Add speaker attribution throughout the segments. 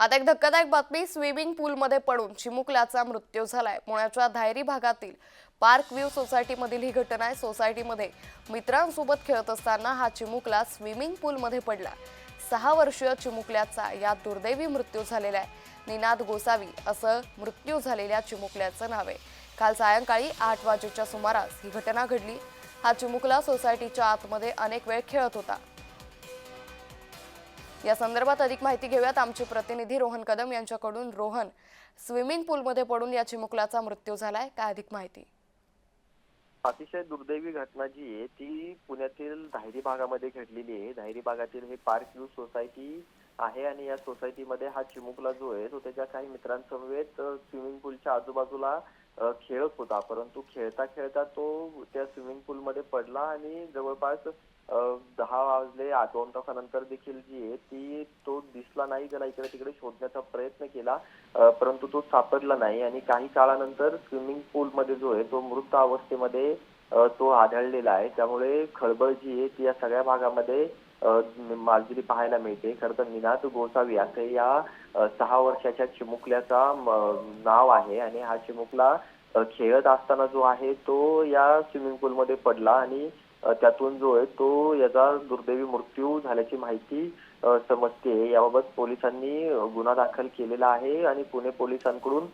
Speaker 1: आता एक धक्कादायक बातमी स्विमिंग पूलमध्ये पडून चिमुकल्याचा मृत्यू झालाय. पुण्याच्या धायरी भागातील पार्क व्ह्यू सोसायटीमधील ही घटना आहे. सोसायटीमध्ये मित्रांसोबत खेळत असताना हा चिमुकला स्विमिंग पूलमध्ये पडला. सहा वर्षीय चिमुकल्याचा या दुर्दैवी मृत्यू झालेला आहे. निनाद गोसावी असं मृत्यू झालेल्या चिमुकल्याचं नाव आहे. काल सायंकाळी आठ वाजेच्या सुमारास ही घटना घडली. हा चिमुकला सोसायटीच्या आतमध्ये अनेक वेळ खेळत होता. या संदर्भात अधिक माहिती घेऊयात. आमचे प्रतिनिधी रोहन कदम यांच्याकडून. रोहन स्विमिंग पूलमध्ये पडून या चिमुकलाचा मृत्यू झालाय. काय अधिक माहिती?
Speaker 2: अतिशय दुर्दैवी घटना जी आहे ती पुण्यातील धायरी भागामध्ये घडलेली आहे. धायरी भागातील हे पार्क व्ह्यू सोसायटी आहे आणि या सोसायटीमध्ये हा चिमुकला जो आहे तो त्याच्या काही मित्रांसमवेत स्विमिंग पूलच्या आजूबाजूला खेळत होता. परंतु खेळता खेळता तो त्या स्विमिंग पूलमध्ये पडला आणि जवळपास दहा वाजले. आठ दोन तासानंतर देखील जी आहे ती तो दिसला नाही. त्याला इकडे तिकडे शोधण्याचा प्रयत्न केला. परंतु तो सापडला नाही. आणि काही काळानंतर स्विमिंग पूलमध्ये जो आहे तो मृत अवस्थेमध्ये तो आढळलेला आहे. त्यामुळे खळबळ जी आहे ती या सगळ्या भागामध्ये अ, माजरी पाहायला मिळते. खरं तर निनाद गोसावी असं या सहा वर्षाच्या चिमुकल्याचा नाव आहे. आणि हा चिमुकला खेळत असताना जो आहे तो या स्विमिंग पूलमध्ये पडला. आणि त्यातून जो आहे तो याचा दुर्दैवी मृत्यू झाल्याची माहिती समजते. याबाबत पोलिसांनी गुन्हा दाखल केलेला आहे आणि पुणे पोलिसांकडून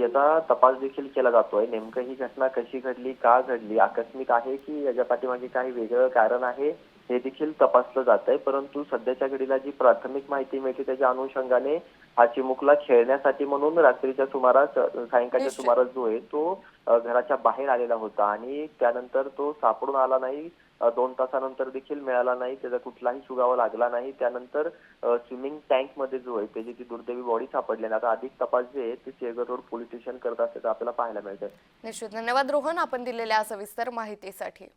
Speaker 2: याचा तपास देखील केला जातोय. नेमकं ही घटना कशी घडली का घडली? आकस्मिक आहे की याच्या पाठीमागे काही वेगळं कारण आहे? हे देखील तपासलं जात आहे परंतु सध्याच्या घडीला जी प्राथमिक माहिती मिळते त्याच्या अनुषंगाने हा चिमुकला खेळण्यासाठी म्हणून रात्रीच्या सुमारास सायंकाळच्या. सुमारास जो आहे तो घराच्या बाहेर आलेला होता. आणि त्यानंतर तो सापडून आला नाही. दोन तासानंतर देखील मिळाला नाही. त्याचा कुठलाही सुगावा लागला नाही. त्यानंतर स्विमिंग टँकमध्ये जो आहे त्याची ती दुर्दैवी बॉडी सापडली आणि आता अधिक तपास जे आहे ते शेगर रोड पोलीस स्टेशन करत असल्याचं आपल्याला पाहायला मिळतंय.
Speaker 1: निश्चित. धन्यवाद रोहन आपण दिलेल्या सविस्तर माहितीसाठी.